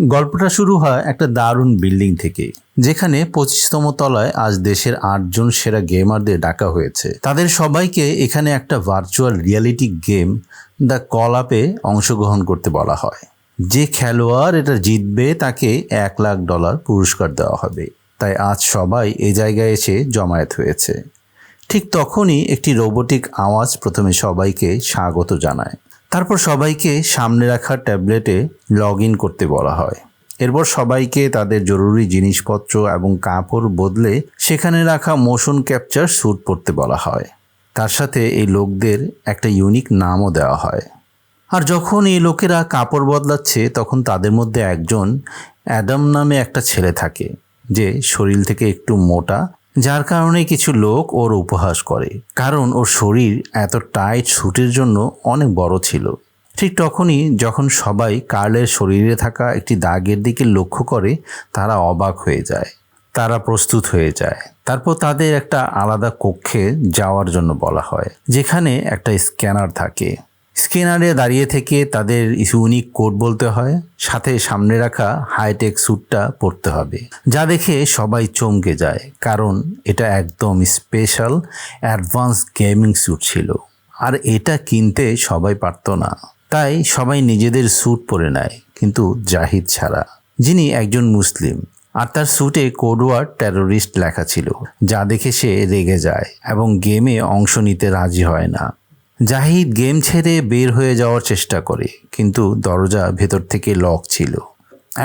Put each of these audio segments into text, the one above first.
গল্পটা শুরু হয় একটা দারুণ বিল্ডিং থেকে, যেখানে পঁচিশতম তলায় আজ দেশের আটজন সেরা গেমারদের ডাকা হয়েছে। তাদের সবাইকে এখানে একটা virtual reality game the call আপে অংশগ্রহণ করতে বলা হয়। যে খেলোয়াড় এটা জিতবে তাকে এক লাখ ডলার পুরস্কার দেওয়া হবে। তাই আজ সবাই এ জায়গায় এসে জমায়েত হয়েছে। ঠিক তখনই একটি রোবোটিক আওয়াজ প্রথমে সবাইকে স্বাগত জানায়। তারপর সবাইকে সামনে রাখা ট্যাবলেটে লগ ইন করতে বলা হয়। এরপর সবাইকে তাদের জরুরি জিনিসপত্র এবং কাপড় বদলে সেখানে রাখা মোশন ক্যাপচার স্যুট পরতে বলা হয়। তার সাথে এই লোকদের একটা ইউনিক নামও দেওয়া হয়। আর যখন এই লোকেরা কাপড় বদলাচ্ছে, তখন তাদের মধ্যে একজন অ্যাডাম নামে একটা ছেলে থাকে, যে শরীর থেকে একটু মোটা যার কারণে কিছু লোক ওর উপহাস করে। কারণ ওর শরীর এত টাইট স্যুটের জন্য অনেক বড় ছিল। ঠিক তখনই যখন সবাই কার্লের শরীরে থাকা একটি দাগের দিকে লক্ষ্য করে, তারা অবাক হয়ে যায়। তারা প্রস্তুত হয়ে যায়। তারপর তাদের একটা আলাদা কক্ষে যাওয়ার জন্য বলা হয়, যেখানে একটা স্ক্যানার থাকে। স্ক্যানারে দাঁড়িয়ে থেকে তাদের ইউনিক কোড বলতে হয়। সাথে সামনে রাখা হাইটেক স্যুটটা পরতে হবে। যা দেখে সবাই চমকে যায়, কারণ এটা একদম স্পেশাল অ্যাডভান্স গেমিং স্যুট ছিল। আর এটা কিনতে সবাই পারতো না। তাই সবাই নিজেদের স্যুট পরে নেয়, কিন্তু জাহিদ ছাড়া। যিনি একজন মুসলিম, আর তার স্যুটে কোডওয়ার্ড টেরোরিস্ট লেখা ছিল, যা দেখে সে রেগে যায় এবং গেমে অংশ নিতে রাজি হয় না। জাহিদ গেম ছেড়ে বের হয়ে যাওয়ার চেষ্টা করে, কিন্তু দরজা ভেতর থেকে লক ছিল।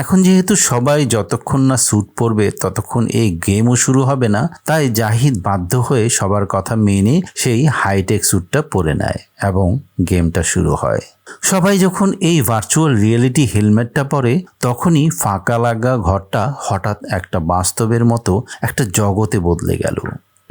এখন যেহেতু সবাই যতক্ষণ না স্যুট পরবে, ততক্ষণ এই গেমও শুরু হবে না, তাই জাহিদ বাধ্য হয়ে সবার কথা মেনে সেই হাইটেক স্যুটটা পরে নেয় এবং গেমটা শুরু হয়। সবাই যখন এই ভার্চুয়াল রিয়েলিটি হেলমেটটা পরে, তখনই ফাঁকা লাগা ঘরটা হঠাৎ একটা বাস্তবের মতো একটা জগতে বদলে গেল।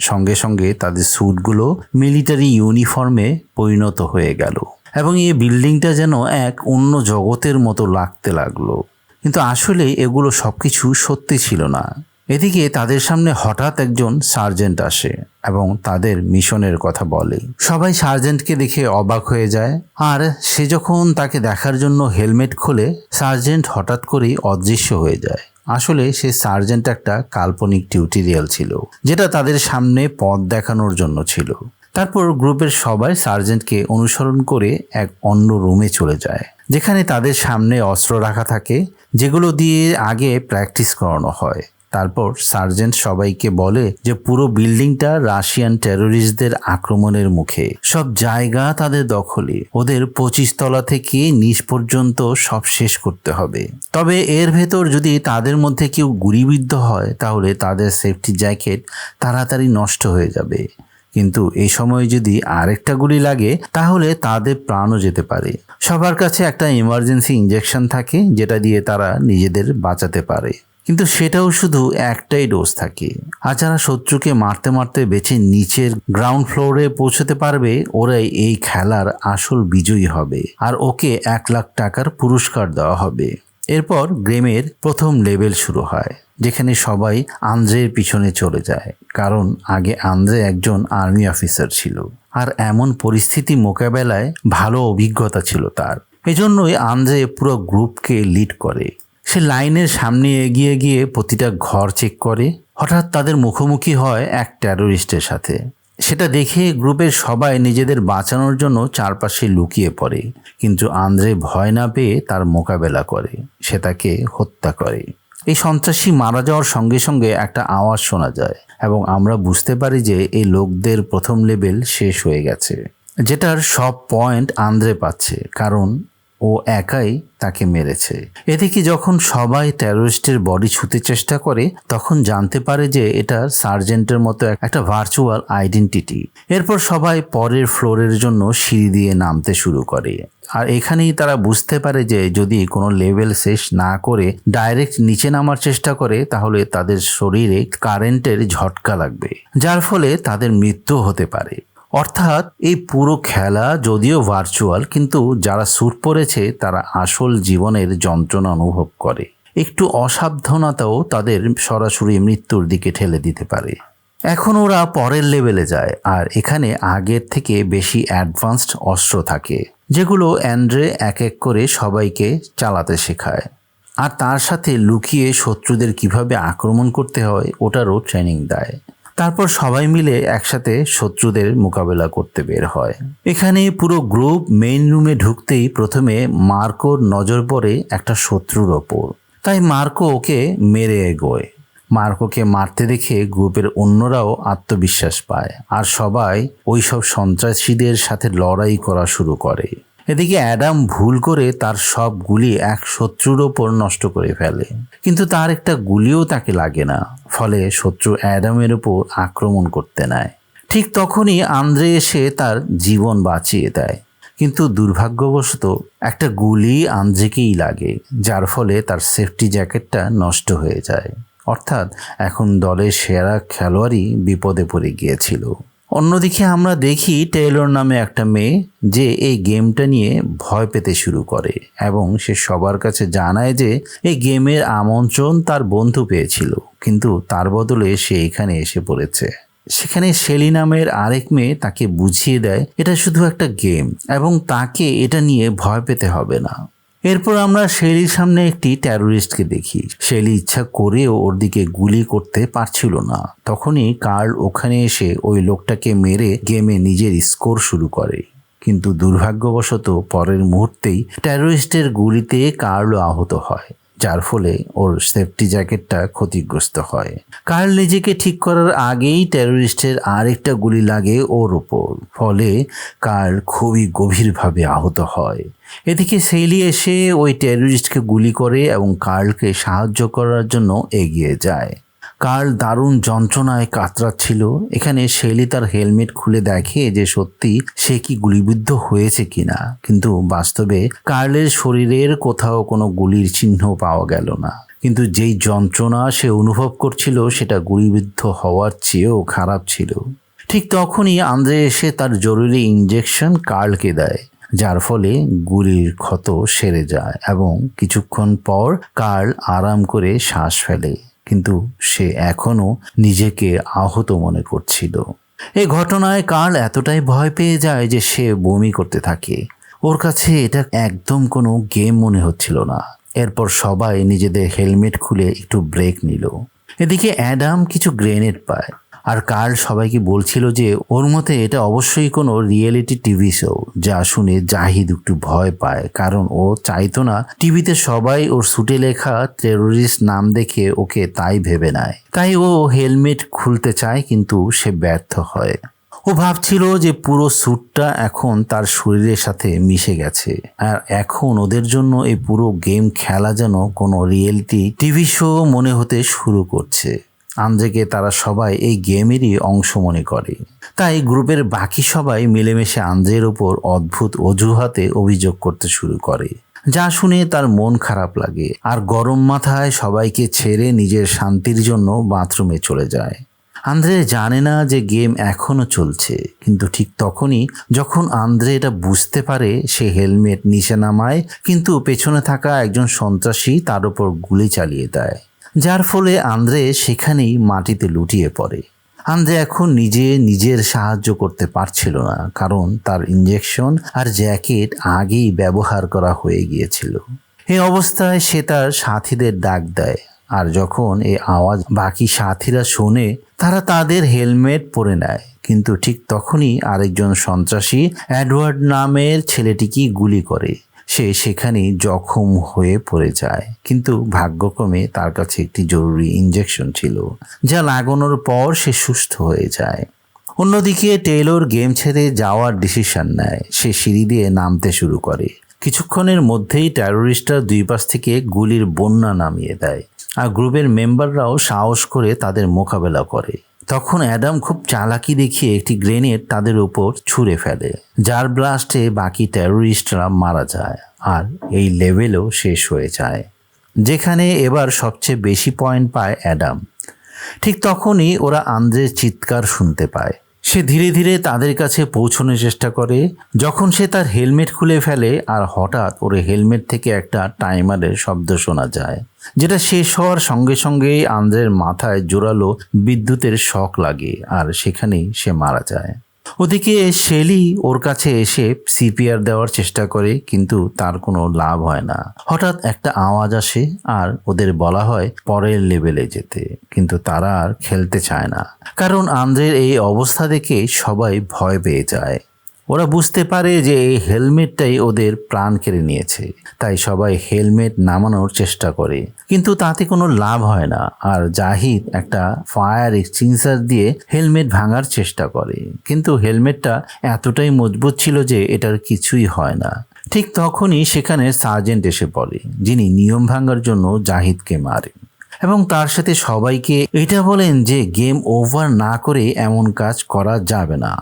সঙ্গে সঙ্গে তাদের স্যুটগুলো মিলিটারি ইউনিফর্মে পরিণত হয়ে গেল। এবং এই বিল্ডিংটা যেন এক অন্য জগতের মতো লাগতে লাগল। কিন্তু আসলে এগুলো সব কিছু সত্যি ছিল না। এদিকে তাদের সামনে হঠাৎ একজন সার্জেন্ট আসে এবং তাদের মিশনের কথা বলে। সবাই সার্জেন্টকে দেখে অবাক হয়ে যায়। আর সে যখন তাকে দেখার জন্য হেলমেট খোলে, সার্জেন্ট হঠাৎ করেই অদৃশ্য হয়ে যায়। আসলে সে সার্জেন্ট একটা কাল্পনিক টিউটোরিয়াল ছিল, যেটা তাদের সামনে পথ দেখানোর জন্য ছিল। তারপর গ্রুপের সবাই সার্জেন্টকে অনুসরণ করে এক অন্য রুমে চলে যায়, যেখানে তাদের সামনে অস্ত্র রাখা থাকে, যেগুলো দিয়ে আগে প্র্যাকটিস করানো হয়। তারপর সার্জেন্ট সবাইকে বলে যে পুরো বিল্ডিংটা রাশিয়ান টেরোরিস্টদের আক্রমণের মুখে। সব জায়গা তাদের দখলে। ওদের পঁচিশ তলা থেকে নিচ পর্যন্ত সব শেষ করতে হবে। তবে এর ভেতর যদি তাদের মধ্যে কেউ গুলিবিদ্ধ হয়, তাহলে তাদের সেফটি জ্যাকেট তাড়াতাড়ি নষ্ট হয়ে যাবে। কিন্তু এই সময় যদি আরেকটা গুলি লাগে, তাহলে তাদের প্রাণও যেতে পারে। সবার কাছে একটা ইমার্জেন্সি ইঞ্জেকশন থাকে, যেটা দিয়ে তারা নিজেদের বাঁচাতে পারে। কিন্তু সেটাও শুধু একটাই ডোজ থাকে। আর যারা শত্রুকে মারতে মারতে বেছে নিচের গ্রাউন্ড ফ্লোরে পৌঁছতে পারবে, ওরাই এই খেলার আসল বিজয়ী হবে। আর ওকে এক লাখ টাকার পুরস্কার দেওয়া হবে। এরপর গেমের প্রথম লেভেল শুরু হয়, যেখানে সবাই আন্দ্রের পিছনে চলে যায়, কারণ আগে আন্দ্রে একজন আর্মি অফিসার ছিল। আর এমন পরিস্থিতি মোকাবেলায় ভালো অভিজ্ঞতা ছিল তার। এজন্যই আন্দ্রে পুরো গ্রুপকে লিড করে। সে লাইনের সামনে এগিয়ে গিয়ে প্রতিটা ঘর চেক করে। হঠাৎ তাদের মুখোমুখি হয় এক টেরোরিস্টের সাথে। সেটা দেখে গ্রুপের সবাই নিজেদের বাঁচানোর জন্য চারপাশে লুকিয়ে পড়ে। কিন্তু আন্দ্রে ভয় না পেয়ে তার মোকাবেলা করে। সে তাকে হত্যা করে। এই সন্ত্রাসী মারা যাওয়ার সঙ্গে সঙ্গে একটা আওয়াজ শোনা যায় এবং আমরা বুঝতে পারি যে এই লোকদের প্রথম লেভেল শেষ হয়ে গেছে। যেটার সব পয়েন্ট আন্দ্রে পাচ্ছে। কারণ ও একাই তাকে মেরেছে। এদিকে যখন সবাই টেরোরিস্টের বডি ছুতে চেষ্টা করে, তখন জানতে পারে যে এটা সার্জেন্টের মতো একটা ভার্চুয়াল আইডেন্টিটি এরপর সবাই পরের ফ্লোরের জন্য সিঁড়ি দিয়ে নামতে শুরু করে। আর এখানেই তারা বুঝতে পারে যে যদি কোনো লেভেল শেষ না করে ডাইরেক্ট নিচে নামার চেষ্টা করে, তাহলে তাদের শরীরে কারেন্টের ঝটকা লাগবে। যার ফলে তাদের মৃত্যু হতে পারে। অর্থাৎ এই পুরো খেলা যদিও ভার্চুয়াল কিন্তু যারা স্যুট পরেছে তারা আসল জীবনের যন্ত্রণা অনুভব করে। একটু অসাবধানতাও তাদের সরাসরি মৃত্যুর দিকে ঠেলে দিতে পারে। এখন ওরা পরের লেভেলে যায়, আর এখানে আগের থেকে বেশি অ্যাডভান্সড অস্ত্র থাকে, যেগুলো অ্যান্ড্রে এক এক করে সবাইকে চালাতে শেখায়। আর তার সাথে লুকিয়ে শত্রুদের কীভাবে আক্রমণ করতে হয়, ওটারও ট্রেনিং দেয়। তারপর সবাই মিলে একসাথে শত্রুদের মোকাবেলা করতে বের হয়। এখানে পুরো গ্রুপ মেইন রুমে ঢুকতেই প্রথমে মার্কোর নজর পড়ে একটা শত্রুর ওপর। তাই মার্কো ওকে মেরে এগোয়। মার্কোকে মারতে দেখে গ্রুপের অন্যরাও আত্মবিশ্বাস পায় আর সবাই ওইসব সন্ত্রাসীদের সাথে লড়াই করা শুরু করে। এদিকে অ্যাডাম ভুল করে তার সব গুলি এক শত্রুর ওপর নষ্ট করে ফেলে। কিন্তু তার একটা গুলিও তাকে লাগে না, ফলে শত্রু অ্যাডামের উপর আক্রমণ করতে নেয়। ঠিক তখনই আন্দ্রে এসে তার জীবন বাঁচিয়ে দেয়। কিন্তু দুর্ভাগ্যবশত একটা গুলি আন্দ্রেকেই লাগে, যার ফলে তার সেফটি জ্যাকেটটা নষ্ট হয়ে যায়। অর্থাৎ এখন দলের সেরা খেলোয়াড়ই বিপদে পড়ে গিয়েছিল। অন্যদিকে আমরা দেখি টেইলর নামে একটা মেয়ে যে এই গেমটা নিয়ে ভয় পেতে শুরু করে এবং সে সবার কাছে জানায় যে এই গেমের আমন্ত্রণ তার বন্ধু পেয়েছিল, কিন্তু তার বদলে সে এখানে এসে পড়েছে। সেখানে শেলি নামের আরেক মেয়ে তাকে বুঝিয়ে দেয়, এটা শুধু একটা গেম এবং তাকে এটা নিয়ে ভয় পেতে হবে না। এরপর আমরা শেলির সামনে একটি টেরোরিস্টকে দেখি। শেলি ইচ্ছা করেও ওর দিকে গুলি করতে পারছিল না। তখনই কার্ল ওখানে এসে ওই লোকটাকে মেরে গেমে নিজের স্কোর শুরু করে। কিন্তু দুর্ভাগ্যবশত পরের মুহূর্তেই টেরোরিস্টের গুলিতে কার্ল আহত হয়। যার ফলে ওর সেফটি জ্যাকেটটা ক্ষতিগ্রস্ত হয়। কার্ল নিজেকে ঠিক করার আগেই টেরোরিস্টের আরেকটা গুলি লাগে ওর ওপর ফলে কার্ল খুবই গভীরভাবে আহত হয়। এদিকে সেলি এসে ওই টেরোরিস্টকে গুলি করে এবং কার্লকে সাহায্য করার জন্য এগিয়ে যায়। কার্ল দারুণ যন্ত্রণায় কাতরাচ্ছিল? এখানে শেলি তার হেলমেট খুলে দেখে যে সত্যি সে কি গুলিবিদ্ধ হয়েছে কিনা। কিন্তু বাস্তবে কার্লের শরীরের কোথাও কোনো গুলির চিহ্ন পাওয়া গেল না। কিন্তু যেই যন্ত্রণা সে অনুভব করছিল, সেটা গুলিবিদ্ধ হওয়ার চেয়েও খারাপ ছিল। ঠিক তখনই আন্দ্রে এসে তার জরুরি ইঞ্জেকশন কার্লকে দেয়, যার ফলে গুলির ক্ষত সেরে যায় এবং কিছুক্ষণ পর কার্ল আরাম করে শ্বাস ফেলে। কিন্তু সে এখনও নিজেকে আহত মনে করছিল। এই ঘটনায় কার্ল এতটাই ভয় পেয়ে যায় যে সে বমি করতে থাকে। ওর কাছে এটা একদম কোনো গেম মনে হচ্ছিল না। এরপর সবাই নিজেদের হেলমেট খুলে একটু ব্রেক নিল। এদিকে অ্যাডাম কিছু গ্রেনেড পায়। আর কার্ল সবাইকে বলছিল যে ওর মতে এটা অবশ্যই কোনো রিয়েলিটি টিভি শো যা শুনে জাহিদ একটু ভয় পায়, কারণ ও চাইতো না টিভিতে সবাই ওর সুটে লেখা টেরোরিস্ট নাম দেখে ওকে তাই ভেবে নেয়। তাই ও হেলমেট খুলতে চায়, কিন্তু সে ব্যর্থ হয়। ও ভাবছিল যে পুরো স্যুটটা এখন তার শরীরের সাথে মিশে গেছে। আর এখন ওদের জন্য এই পুরো গেম খেলা যেন কোনো রিয়েলিটি টিভি শো মনে হতে শুরু করছে। আন্দ্রেকে তারা সবাই এই গেমেরই অংশ মনে করে। তাই গ্রুপের বাকি সবাই মিলেমিশে আন্দ্রের ওপর অদ্ভুত অজুহাতে অভিযোগ করতে শুরু করে। যা শুনে তার মন খারাপ লাগে আর গরম মাথায় সবাইকে ছেড়ে নিজের শান্তির জন্য বাথরুমে চলে যায়। আন্দ্রে জানে না যে গেম এখনও চলছে, কিন্তু ঠিক তখনই যখন আন্দ্রে এটা বুঝতে পারে, সে হেলমেট নিচে নামায়, কিন্তু পেছনে থাকা একজন সন্ত্রাসী তার উপর গুলি চালিয়ে দেয়। যার ফলে আন্দ্রে সেখানেই মাটিতে লুটিয়ে পড়ে। আন্দ্রে এখন নিজে নিজের সাহায্য করতে পারছিল না, কারণ তার ইঞ্জেকশন আর জ্যাকেট আগেই ব্যবহার করা হয়ে গিয়েছিল। এই অবস্থায় সে তার সাথীদের ডাক দেয়, আর যখন এই আওয়াজ বাকি সাথীরা শোনে, তারা তাদের হেলমেট পরে নেয়। কিন্তু ঠিক তখনই আরেকজন সন্ত্রাসী অ্যাডওয়ার্ড নামের ছেলেটিকে গুলি করে। সে সেখানেই জখম হয়ে পড়ে যায়। কিন্তু ভাগ্যক্রমে তার কাছে একটি জরুরি ইঞ্জেকশন ছিল, যা লাগানোর পর সে সুস্থ হয়ে যায়। অন্যদিকে টেইলর গেম ছেড়ে যাওয়ার ডিসিশন নেয়। সে সিঁড়ি দিয়ে নামতে শুরু করে। কিছুক্ষণের মধ্যেই টেরোরিস্টরা দুই পাশ থেকে গুলির বন্যা নামিয়ে দেয়, আর গ্রুপের মেম্বাররাও সাহস করে তাদের মোকাবেলা করে। তখন অ্যাডাম খুব চালাকি দেখিয়ে একটি গ্রেনেড তাদের উপর ছুঁড়ে ফেলে, যার ব্লাস্টে বাকি টেরোরিস্টরা মারা যায় আর এই লেভেলও শেষ হয়ে যায়, যেখানে এবার সবচেয়ে বেশি পয়েন্ট পায় অ্যাডাম। ঠিক তখনই ওরা আন্দ্রের চিৎকার শুনতে পায়। সে ধীরে ধীরে তাদের কাছে পৌঁছানোর চেষ্টা করে, যখন সে তার হেলমেট খুলে ফেলে আর হঠাৎ ওর হেলমেট থেকে একটা টাইমারের শব্দ শোনা যায়। যেটা শেষ হওয়ার সঙ্গে সঙ্গেই আন্দ্রের মাথায় জোরালো বিদ্যুতের শখ লাগে, আর সেখানেই সে মারা যায়। ওদিকে শেলি ওর কাছে এসে সিপিআর দেওয়ার চেষ্টা করে, কিন্তু তার কোনো লাভ হয় না। হঠাৎ একটা আওয়াজ আসে, আর ওদের বলা হয় পরের লেভেলে যেতে, কিন্তু তারা আর খেলতে চায় না। কারণ আন্দ্রের এই অবস্থা দেখে সবাই ভয় পেয়ে যায়। ওরা বুঝতে পারে যে এই হেলমেটটাই ওদের প্রাণ কেড়ে নিয়েছে। তাই সবাই হেলমেট নামানোর চেষ্টা করে। কিন্তু তাতে কোনো লাভ হয় না। আর জাহিদ একটা ফায়ার এক্সচেঞ্জার দিয়ে হেলমেট ভাঙার চেষ্টা করে। কিন্তু হেলমেটটা এতটাই মজবুত ছিল যে এটার কিছুই হয় না। ঠিক তখনই সেখানে সার্জেন্ট এসে পড়ে, যিনি নিয়ম ভাঙার জন্য জাহিদকে মারে এবং তার সাথে সবাইকে এটা বলেন যে গেম ওভার না করে এমন কাজ করা যাবে না।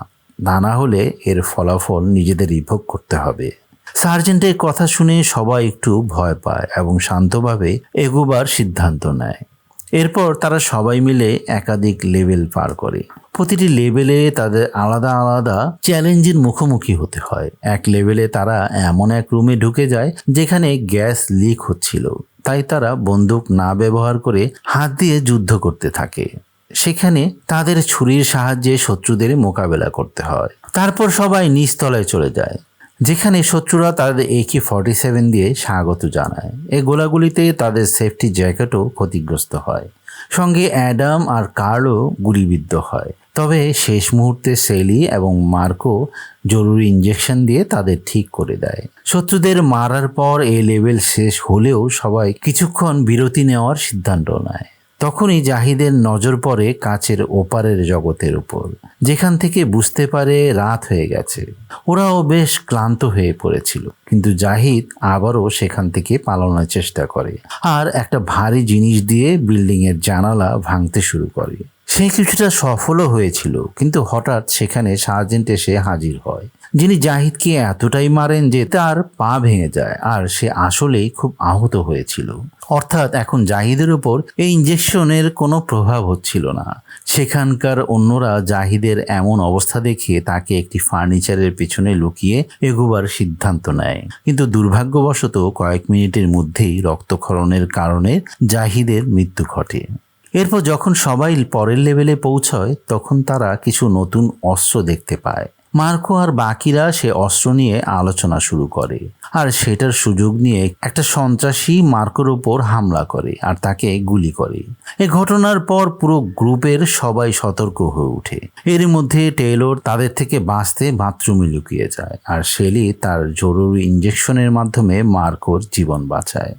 তা না হলে এর ফলাফল নিজেদেরই ভোগ করতে হবে। সার্জেন্টের কথা শুনে সবাই একটু ভয় পায় এবং শান্তভাবে এগোবার সিদ্ধান্ত নেয়। এরপর তারা সবাই মিলে একাধিক লেভেল পার করে। প্রতিটি লেভেলে তাদের আলাদা আলাদা চ্যালেঞ্জের মুখোমুখি হতে হয়। এক লেভেলে তারা এমন এক রুমে ঢুকে যায় যেখানে গ্যাস লিক হচ্ছিল। তাই তারা বন্দুক না ব্যবহার করে হাত দিয়ে যুদ্ধ করতে থাকে। সেখানে তাদের ছুরির সাহায্যে শত্রুদের মোকাবেলা করতে হয়। তারপর সবাই নিচতলায় চলে যায়, যেখানে শত্রুরা তাদের একে ফর্টি সেভেন দিয়ে স্বাগত জানায়। এই গোলাগুলিতে তাদের সেফটি জ্যাকেটও ক্ষতিগ্রস্ত হয়। সঙ্গে অ্যাডাম আর কার্লও গুলিবিদ্ধ হয়। তবে শেষ মুহূর্তে সেলি এবং মার্কো জরুরি ইঞ্জেকশন দিয়ে তাদের ঠিক করে দেয়। শত্রুদের মারার পর এই লেভেল শেষ হলেও সবাই কিছুক্ষণ বিরতি নেওয়ার সিদ্ধান্ত নেয়। তখনই জাহিদের নজর পড়ে কাছের ওপারের জগতের উপর। যেখান থেকে বুঝতে পারে রাত হয়ে গেছে। ওরাও বেশ ক্লান্ত হয়ে পড়েছিল। কিন্তু জাহিদ আবারও সেখান থেকে পালানোর চেষ্টা করে। আর একটা ভারী জিনিস দিয়ে বিল্ডিংয়ের জানালা ভাঙতে শুরু করে। সে কিছুটা সফলও হয়েছিল, কিন্তু হঠাৎ সেখানে সার্জেন্ট এসে হাজির হয়। যিনি জাহিদকে এতটাই মারেন যে তার পা ভেঙে যায়, আর সে আসলেই খুব আহত হয়েছিল। অর্থাৎ এখন জাহিদের উপর এই ইঞ্জেকশনের কোনো প্রভাব হচ্ছিল না। সেখানকার অন্যরা জাহিদের এমন অবস্থা দেখে তাকে একটি ফার্নিচারের পেছনে লুকিয়ে এগোবার সিদ্ধান্ত নেয়। কিন্তু দুর্ভাগ্যবশত কয়েক মিনিটের মধ্যেই রক্তক্ষরণের কারণে জাহিদের মৃত্যু ঘটে। এরপর যখন সবাই পরের লেভেলে পৌঁছয়, তখন তারা কিছু নতুন অস্ত্র দেখতে পায়। মার্কো আর বাকিরা সে অস্ত্র নিয়ে আলোচনা শুরু করে আর সেটার সুযোগ নিয়ে একটা সন্ত্রাসী মার্কোর ওপর হামলা করে আর তাকে গুলি করে। এ ঘটনার পর পুরো গ্রুপের সবাই সতর্ক হয়ে ওঠে। এর মধ্যে টেইলর তাদের থেকে বাঁচতে বাথরুমে লুকিয়ে যায় আর শেলি তার জরুরি ইঞ্জেকশনের মাধ্যমে মার্কোর জীবন বাঁচায়।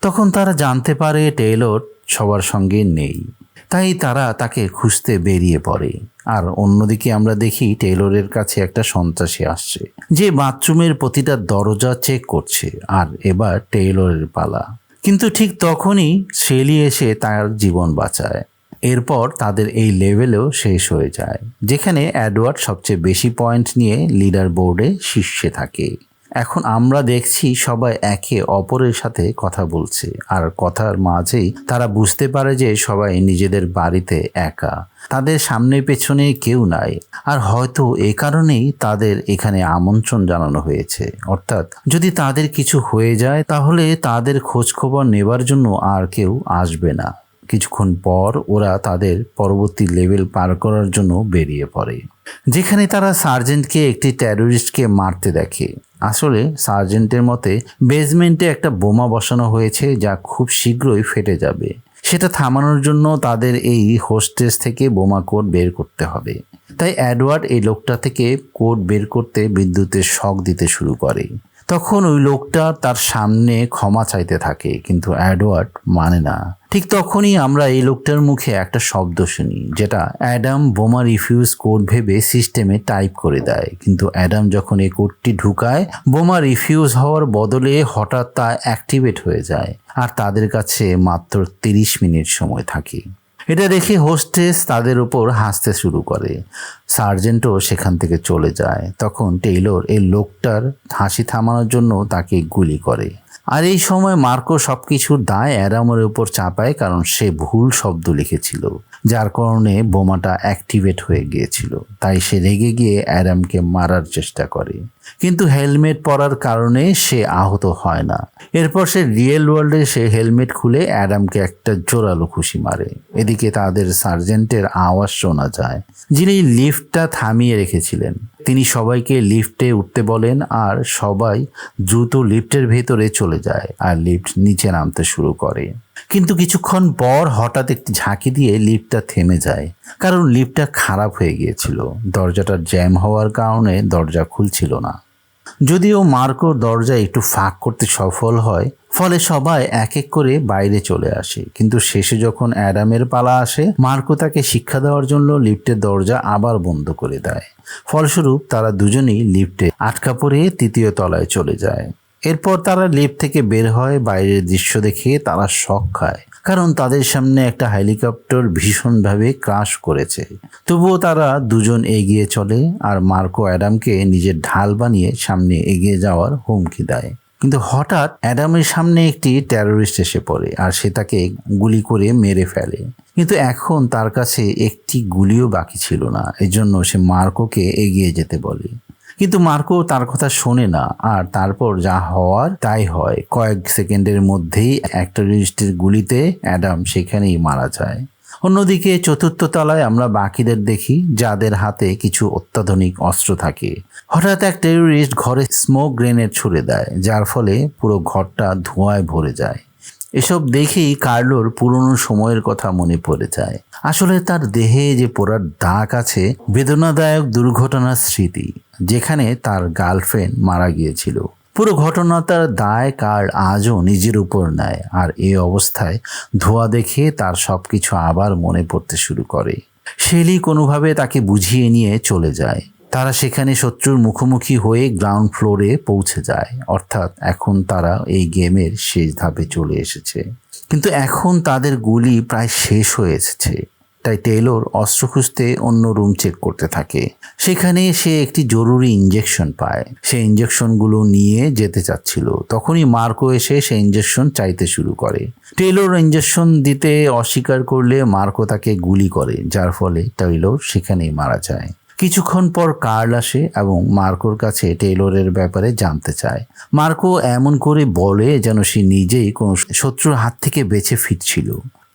তখন তারা জানতে পারে টেইলর সবার সঙ্গে নেই। তাই তারা তাকে খুঁজতে বেরিয়ে পড়ে। আর অন্যদিকে আমরা দেখি টেইলরের কাছে একটা সন্ত্রাসী আসছে, যে বাথরুমের প্রতিটা দরজা চেক করছে আর এবার টেইলরের পালা। কিন্তু ঠিক তখনই শেলি এসে তার জীবন বাঁচায়। এরপর তাদের এই লেভেলেও শেষ হয়ে যায়, যেখানে অ্যাডওয়ার্ড সবচেয়ে বেশি পয়েন্ট নিয়ে লিডার বোর্ডে শীর্ষে থাকে। এখন আমরা দেখছি সবাই একে অপরের সাথে কথা বলছে, আর কথার মাঝেই তারা বুঝতে পারে যে সবাই নিজেদের বাড়িতে একা। তাদের সামনে পেছনে কেউ নাই, আর হয়তো এ কারণেই তাদের এখানে আমন্ত্রণ জানানো হয়েছে। অর্থাৎ যদি তাদের কিছু হয়ে যায়, তাহলে তাদের খোঁজখবর নেবার জন্য আর কেউ আসবে না। কিছুক্ষণ পর ওরা তাদের পরবর্তী লেভেল পার করার জন্য বেরিয়ে পড়ে। যেখানে তারা সার্জেন্টকে, একটি টেরোরিস্টকে মারতে দেখে। আসলে সার্জেন্টের মতে বেসমেন্টে একটা বোমা বসানো হয়েছে যা খুব শীঘ্রই ফেটে যাবে। সেটা থামানোর জন্য তাদের এই হোস্টেস থেকে বোমা কোড বের করতে হবে। তাই অ্যাডওয়ার্ড এই লোকটা থেকে কোড বের করতে বিদ্যুতের শখ দিতে শুরু করে। তখন ওই লোকটা তার সামনে ক্ষমা চাইতে থাকে, কিন্তু অ্যাডওয়ার্ড মানে না। ঠিক তখনই আমরা এই লোকটার মুখে একটা শব্দ শুনি, যেটা অ্যাডাম বোমা রিফিউজ কোড ভেবে সিস্টেমে টাইপ করে দেয়। কিন্তু অ্যাডাম যখন এই কোডটি ঢুকায়, বোমা রিফিউজ হওয়ার বদলে হঠাৎ তা অ্যাক্টিভেট হয়ে যায়, আর তাদের কাছে মাত্র তিরিশ মিনিট সময় থাকে। এটা দেখে হোস্টেস তাদের উপর হাসতে শুরু করে। সার্জেন্টও সেখান থেকে চলে যায়। তখন টেইলর এই লোকটার হাসি থামানোর জন্য তাকে গুলি করে। আর এই সময় মার্কো সবকিছুর দায় অ্যারামের উপর চাপায় কারণ সে ভুল শব্দ লিখেছিল, যার কারণে বোমাটা অ্যাক্টিভেট হয়ে গিয়েছিল। তাই সে রেগে গিয়ে অ্যারামকে মারার চেষ্টা করে। কিন্তু হেলমেট পরার কারণে সে আহত হয় না। এরপর সে রিয়েল ওয়ার্ল্ডে সে হেলমেট খুলে অ্যাডামকে একটা জোরালো খুশি মারে। এদিকে তাদের সার্জেন্টের আওয়াজ শোনা যায়, যিনি লিফটটা থামিয়ে রেখেছিলেন। তিনি সবাইকে লিফটে উঠতে বলেন আর সবাই দ্রুত লিফটের ভেতরে চলে যায় আর লিফট নিচে নামতে শুরু করে। কিন্তু কিছুক্ষণ পর হঠাৎ একটি ঝাঁকি দিয়ে লিফটটা থেমে যায়, কারণ লিফটটা খারাপ হয়ে গিয়েছিল। দরজাটা জ্যাম হওয়ার কারণে দরজা খুলছিল না। যদিও মার্কো দরজা একটু ফাঁক করতে সফল হয়, ফলে সবাই এক এক করে বাইরে চলে আসে। কিন্তু শেষে যখন অ্যাডামের পালা আসে, মার্কো তাকে শিক্ষা দেওয়ার জন্য লিফটের দরজা আবার বন্ধ করে দেয়। ফলস্বরূপ তারা দুজনেই লিফটে আটকা পড়ে তৃতীয় তলায় চলে যায়। এরপর তারা লিফট থেকে বের হয় বাইরের দৃশ্য দেখে তারা শখ খায়, কারণ তাদের সামনে একটা হেলিকপ্টার ভীষণভাবে ক্রাশ করেছে। তবুও তারা দুজন এগিয়ে চলে আর মার্কো অ্যাডামকে নিজের ঢাল বানিয়ে সামনে এগিয়ে যাওয়ার হুমকি দেয়। কিন্তু হঠাৎ অ্যাডামের সামনে একটি টেরোরিস্ট এসে পড়ে আর সে তাকে গুলি করে মেরে ফেলে। কিন্তু এখন তার কাছে একটি গুলিও বাকি ছিল না, এজন্য সে মার্কোকে এগিয়ে যেতে বলে। কিন্তু মার্কো তার কথা শোনে না, আর তারপর যা হওয়ার তাই হয়। কয়েক সেকেন্ডের মধ্যেই একটা রেজিস্টের গুলিতে অ্যাডাম সেখানেই মারা যায়। অন্যদিকে চতুর্থ তলায় আমরা বাকিদের দেখি, যাদের হাতে কিছু অত্যাধুনিক অস্ত্র থাকে। হঠাৎ এক টেরোরিস্ট ঘরে স্মোক গ্রেনেড ছুড়ে দেয়, যার ফলে পুরো ঘরটা ধোঁয়ায় ভরে যায়। এসব দেখেই কার্লোর পুরনো সময়ের কথা মনে পড়ে যায়। আসলে তার দেহে যে পোড়ার দাগ আছে, বেদনাদায়ক দুর্ঘটনার স্মৃতি, যেখানে তার গার্লফ্রেন্ড মারা গিয়েছিল। পুরো ঘটনাটার দায় কার আজও নিজের উপর নেয় আর এ অবস্থায় ধোয়া দেখে তার সব কিছু আবার মনে পড়তে শুরু করে। শেলি কোনোভাবে তাকে বুঝিয়ে নিয়ে চলে যায়। তারা সেখানে শত্রুর মুখোমুখি হয়ে গ্রাউন্ড ফ্লোরে পৌঁছে যায়। অর্থাৎ এখন তারা এই গেমের শেষ ধাপে চলে এসেছে। কিন্তু এখন তাদের গুলি প্রায় শেষ হয়ে এসেছে। তাই টেলর অস্ত্র খুঁজতে অন্য রুম চেক করতে থাকে। সেখানে সে একটি জরুরি ইঞ্জেকশন পায়। সে ইঞ্জেকশনগুলো নিয়ে যেতে চাচ্ছিল। তখনই মার্কো এসে সে ইঞ্জেকশন চাইতে শুরু করে। টেলর ইঞ্জেকশন দিতে অস্বীকার করলে মার্কো তাকে গুলি করে। যার ফলে টেলর সেখানেই মারা যায়। কিছুক্ষণ পর কার্ল আসে এবং মার্কোর কাছে টেইলরের ব্যাপারে জানতে চায়। মার্কো এমন করে বলে যেন সে নিজেই কোনো শত্রুর হাত থেকে বেঁচে ফিরছিল।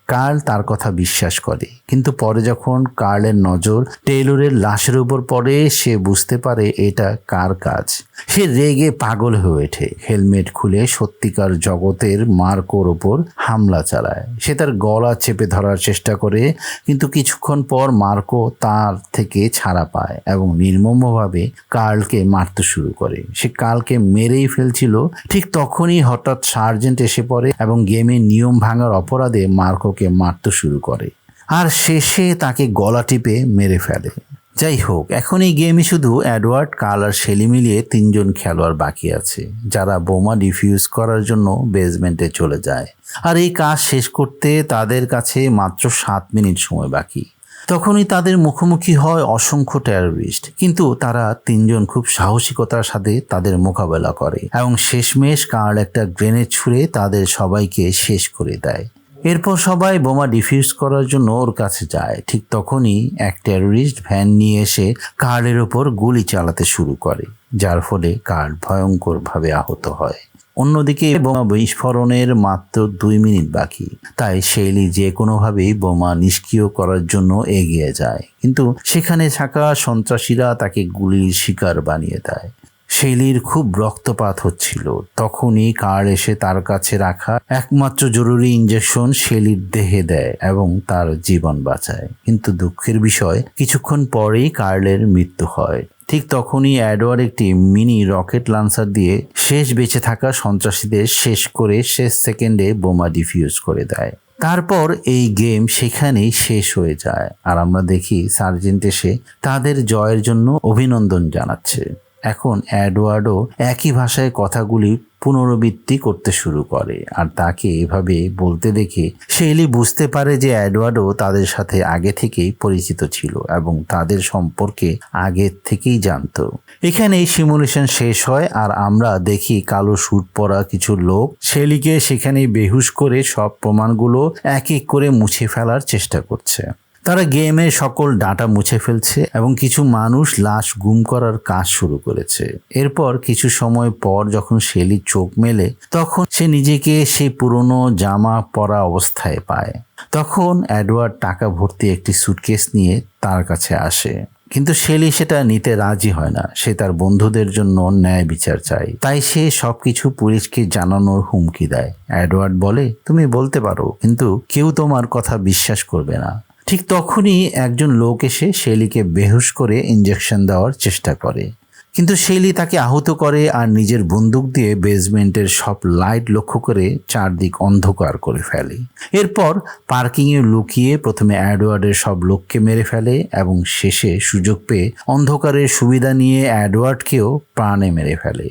কার্ল তার কথা বিশ্বাস করে। কিন্তু পরে যখন কার্লের নজর টেইলরের লাশের উপর পড়ে, সে বুঝতে পারে এটা কার কাজ। সে রেগে পাগল হয়ে ওঠে। হেলমেট খুলে সত্যিকার জগতের মার্কোর ওপর হামলা চালায়। সে তার গলা চেপে ধরার চেষ্টা করে, কিন্তু কিছুক্ষণ পর মার্কো তার থেকে ছাড়া পায় এবং নির্মমভাবে কার্লকে মারতে শুরু করে। সে কার্লকে মেরেই ফেলছিল। ঠিক তখনই হঠাৎ সার্জেন্ট এসে পড়ে এবং গেমের নিয়ম ভাঙার অপরাধে মার্কোকে মারতে শুরু করে। আর শেষে তাকে গলা টিপে মেরে ফেলে। যাই হোক, এখন এই গেমে শুধু অ্যাডওয়ার্ড কাল আর শেলি মিলিয়ে তিনজন খেলোয়াড় বাকি আছে, যারা বোমা ডিফিউজ করার জন্য বেসমেন্টে চলে যায়। আর এই কাজ শেষ করতে তাদের কাছে মাত্র সাত মিনিট সময় বাকি। তখনই তাদের মুখোমুখি হয় অসংখ্য টেরোরিস্ট কিন্তু তারা তিনজন খুব সাহসিকতার সাথে তাদের মোকাবেলা করে। এবং শেষমেশ কার্ল একটা গ্রেনেড ছুঁড়ে তাদের সবাইকে শেষ করে দেয়। এরপর সবাই বোমা ডিফিউজ করার জন্য ওর কাছে যায়। ঠিক তখনই এক টেরোরিস্ট ভ্যান নিয়ে এসে কার্লের ওপর গুলি চালাতে শুরু করে, যার ফলে কার্ল ভয়ঙ্করভাবে আহত হয়। অন্যদিকে বোমা বিস্ফোরণের মাত্র দুই মিনিট বাকি। তাই শেলি যে কোনোভাবেই বোমা নিষ্ক্রিয় করার জন্য এগিয়ে যায়। কিন্তু সেখানে থাকা সন্ত্রাসীরা তাকে গুলির শিকার বানিয়ে দেয়। শেলির খুব রক্তপাত হচ্ছিল। তখনই কার এসে তার কাছে রাখা একমাত্র জরুরি ইঞ্জেকশন শেলির দেহে দেয় এবং তার জীবন বাঁচায়। কিন্তু দুঃখের বিষয়, কিছুক্ষণ পরেই কার্লের মৃত্যু হয়। ঠিক তখনই অ্যাডওয়ার একটি মিনি রকেট লান্সার দিয়ে শেষ বেঁচে থাকা সন্ত্রাসীদের শেষ করে শেষ সেকেন্ডে বোমা ডিফিউজ করে দেয়। তারপর এই গেম সেখানেই শেষ হয়ে যায়। আর আমরা দেখি সার্জেন্ট এসে তাদের জয়ের জন্য অভিনন্দন জানাচ্ছে। এখন অ্যাডওয়ার্ডও একই ভাষায় কথাগুলি পুনরাবৃত্তি করতে শুরু করে। আর তাকে এভাবে বলতে দেখে শেলি বুঝতে পারে যে অ্যাডওয়ার্ডও তাদের সাথে আগে থেকেই পরিচিত ছিল এবং তাদের সম্পর্কে আগে থেকেই জানতো। এখানেই সিমুলেশন শেষ হয় আর আমরা দেখি কালো স্যুট পরা কিছু লোক শেলিকে সেখানে বেহুশ করে সব প্রমাণগুলো এক এক করে মুছে ফেলার চেষ্টা করছে। তারা গেমে সকল ডাটা মুছে ফেলছে এবং কিছু মানুষ লাশ গুম করার কাজ শুরু করেছে। এরপর কিছু সময় পর যখন শেলি চোখ মেলে, তখন সে নিজেকে সেই পুরনো জামা পরা অবস্থায় পায়। তখন অ্যাডওয়ার্ড টাকা ভর্তি একটি সুটকেস নিয়ে তার কাছে আসে। কিন্তু শেলি সেটা নিতে রাজি হয় না। সে তার বন্ধুদের জন্য ন্যায় বিচার চায়। তাই সে সবকিছু পুলিশকে জানানোর হুমকি দেয়। অ্যাডওয়ার্ড বলে, তুমি বলতে পারো, কিন্তু কেউ তোমার কথা বিশ্বাস করবে না। ঠিক তখনই একজন লোক এসে শেলিকে বেহুশ করে ইঞ্জেকশন দেওয়ার চেষ্টা করে। কিন্তু শেলি তাকে আহত করে আর নিজের বন্দুক দিয়ে বেসমেন্টের সব লাইট লক্ষ্য করে চারদিক অন্ধকার করে ফেলে। এরপর পার্কিংয়ে লুকিয়ে প্রথমে অ্যাডওয়ার্ডের সব লোককে মেরে ফেলে এবং শেষে সুযোগ পেয়ে অন্ধকারের সুবিধা নিয়ে অ্যাডওয়ার্ডকেও প্রাণে মেরে ফেলে।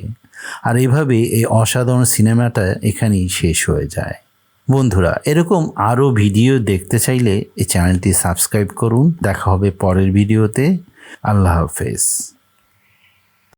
আর এভাবে এই অসাধারণ সিনেমাটা এখানেই শেষ হয়ে যায়। বন্ধুরা, এরকম আরও ভিডিও দেখতে চাইলে এই চ্যানেলটি সাবস্ক্রাইব করুন। দেখা হবে পরের ভিডিওতে। আল্লাহ হাফেজ।